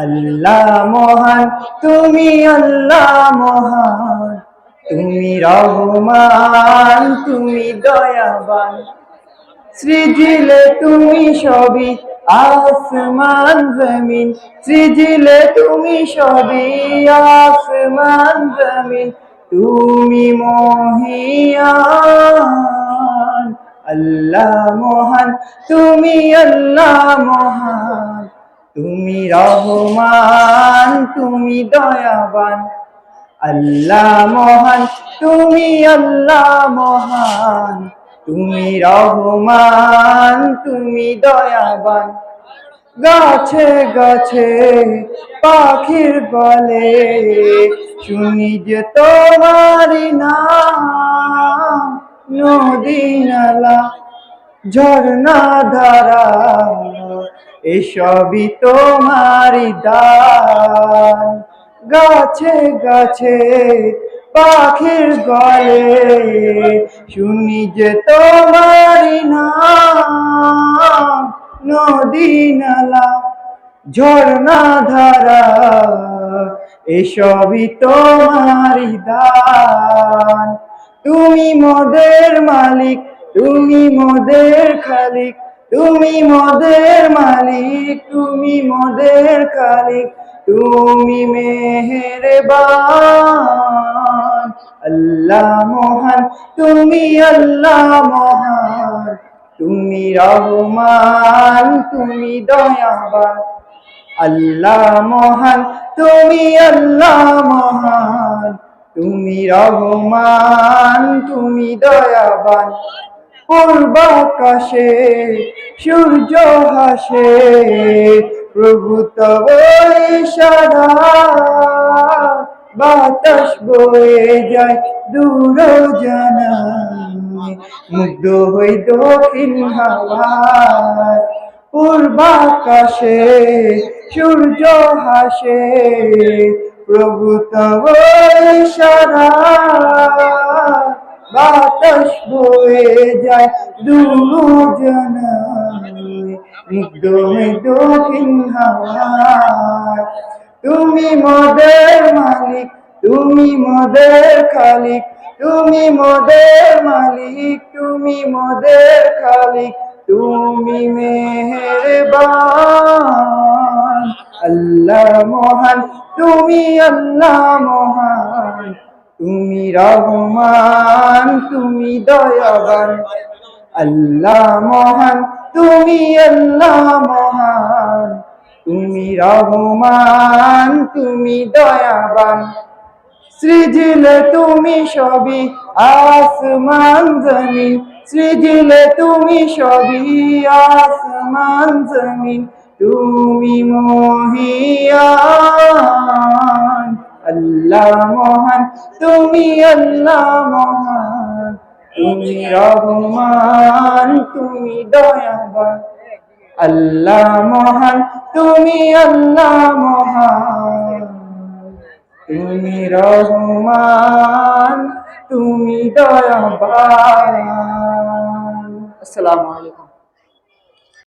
আল্লাহ মহান, তুমি আল্লাহ মহান। তুমি রহমান, তুমি দয়াবান। সৃজিলে তুমি সবই, আসমান জমিন। সৃজিলে তুমি সবই, আসমান জমিন। তুমি মহিয়ান, আল্লাহ মহান। তুমি আল্লাহ মহান। তুমি রহমান, তুমি দয়াবান। আল্লাহ মহান, তুমি আল্লাহ মহান। তুমি রহমান, তুমি দয়াবান। গাছে গাছে পাখির বলে, শুনি যে তোমারি নাম, নদী নালা, ঝর্ণা ধারা এসবই তোমারি দান। গাছে গাছে, পাখির গলে, শুনি যে তোমারি নদী নালা, ঝর্ণা ধারা। এসবই তোমারি দান। তুমি মদের মালিক, তুমি মদের খালিক তুমি মদের মালিক, তুমি মদের খালিক, তুমি মেহেরবান। আল্লাহ মহান, তুমি আল্লাহ মহান, তুমি রহমান, তুমি দয়াবান। আল্লাহ মহান, তুমি আল্লাহ মহান, তুমি রহমান, তুমি দয়াবান। পূর্বাকাশে সূর্য হাসে প্রভু তব সারা বাতাস বয়ে যায় দূর জানায়, মুগ্ধ হই দক্ষিণ হাওয়ায়। পূর্বাকাশে সূর্য হাসে প্রভু তব সারা বাতাস বয়ে যায় মুগ্ধ দক্ষিণ হাওয়ায়। তুমি মদের মালিক, তুমি মদের খালিক, তুমি মদের মালিক, তুমি মদের খালিক, তুমি মেহেরবান। আল্লাহ মহান, তুমি আল্লাহ মহান। তুমি রহমান, তুমি দয়াবান। আল্লাহ মহান, তুমি আল্লাহ মহান। তুমি রহমান, তুমি দয়াবান। সৃজিলে তুমি সবই আসমান জমিন। সৃজিলে তুমি সবই আসমান জমিন। তুমি মহিয়ান আল্লাহ মহান, তুমি আল্লাহ মহান। তুমি রহমান, তুমি দয়াবান। আল্লাহ মহান, তুমি আল্লাহ মহান। তুমি রহমান, তুমি দয়াবান। আসসালামু আলাইকুম।